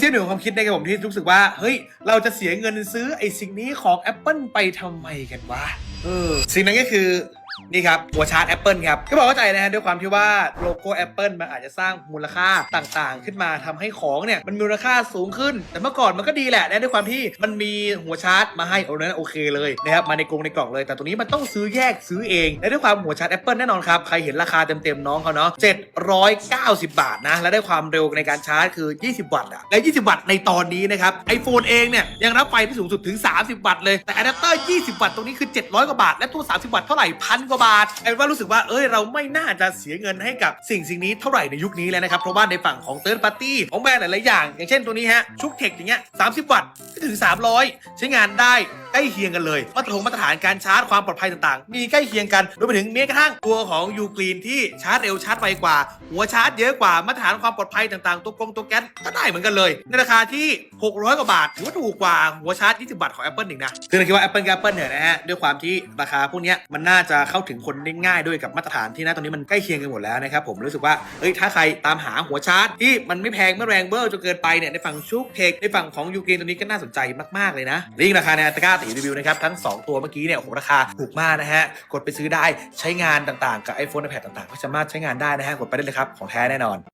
เสี้ยวหนึ่งของความคิดในผมที่รู้สึกว่า เฮ้ย เราจะเสียเงินซื้อไอ้สิ่งนี้ของ Apple ไปทำไมกันวะ เออ สิ่งนั้นก็คือ นี่ครับหัวชาร์จ Apple ครับก็บอกเข้าใจนะฮะด้วยความที่ว่าโลโก้ Apple มันอาจจะสร้างมูลค่าต่างๆ ขึ้นมาทำให้ของเนี่ยมันมูลค่าสูงขึ้น แต่เมื่อก่อนมันก็ดีแหละนะด้วยความที่มันมีหัวชาร์จมาให้โอ้นั้นโอเคเลยนะครับมาในกรงในกล่องเลย แต่ตัวนี้มันต้องซื้อแยกซื้อเอง และด้วยความหัวชาร์จ Apple แน่นอนครับใครเห็นราคาเต็มๆน้องเขาเนาะ790 บาทนะและได้ความเร็วในการชาร์จคือ 20 วัตต์อะและ 20 วัตต์ในตอนนี้นะครับ iPhone เองเนี่ยยังรับไฟที่สูงสุดถึง 30 วัตต์เลยแต่อะแดปเตอร์ 20 วัตต์ตรงนี้คือ 700 กว่าบาท และตัว 30 วัตต์เท่าไหร่พันกว่าบาทไอ้ว่ารู้สึกว่าเอ้ยเราไม่น่าจะเสียเงินให้กับสิ่งสิ่งนี้เท่าไหร่ในยุคนี้แล้วนะครับ เพราะว่าในฝั่งของเติร์ดปาร์ตี้ของแบรนด์หลายๆอย่าง อย่างเช่นตัวนี้ฮะชุกเทคอย่างเงี้ยสาวัตต์ก็ถึง 300 ใช้งานได้ใกล้เคียงกันเลยมาตรฐานมาตรฐานการชาร์จความปลอดภัยต่างๆ มีใกล้เคียงกันรวมไปถึงแม้กระทั่งตัวของยูกรีนที่ชาร์จเร็วชาร์จไวกว่า หัวชาร์จเยอะกว่ามาตรฐานความปลอดภัยต่างๆ ตัวกรงตัวแก๊สก็ได้เหมือนกันเลย ในราคาที่ 600 กว่าบาทถือว่าถูกกว่าหัวชาร์จ 20 บาทของ Apple อีกนะคือเราคิดว่า Apple กับ Apple เนี่ยนะฮะด้วยความที่ราคาพวกนี้มันน่าจะเข้าถึงคนได้ง่ายด้วยกับมาตรฐานที่นะตอนนี้มันใกล้เคียงกันหมดแล้วนะครับผมรู้สึกว่าเอ้ยถ้าใครตามหาหัวชาร์จที่มันไม่แพงไม่แรงเบอร์จนเกินไปเนี่ยในฝั่งชุกเทคในฝั่งของยูกรีนตัวนี้ก็น่าสนใจมากๆเลยนะยิ่งราคาในตะกร้าตีรีวิวนะครับทั้ง 2 ตัวเมื่อกี้เนี่ยโอ้โหราคาถูกมากนะฮะกดไปซื้อได้ใช้งานต่างๆ กับ iPhone iPad ต่างๆ ก็สามารถใช้งานได้นะฮะกดไปได้เลยครับของแท้แน่นอน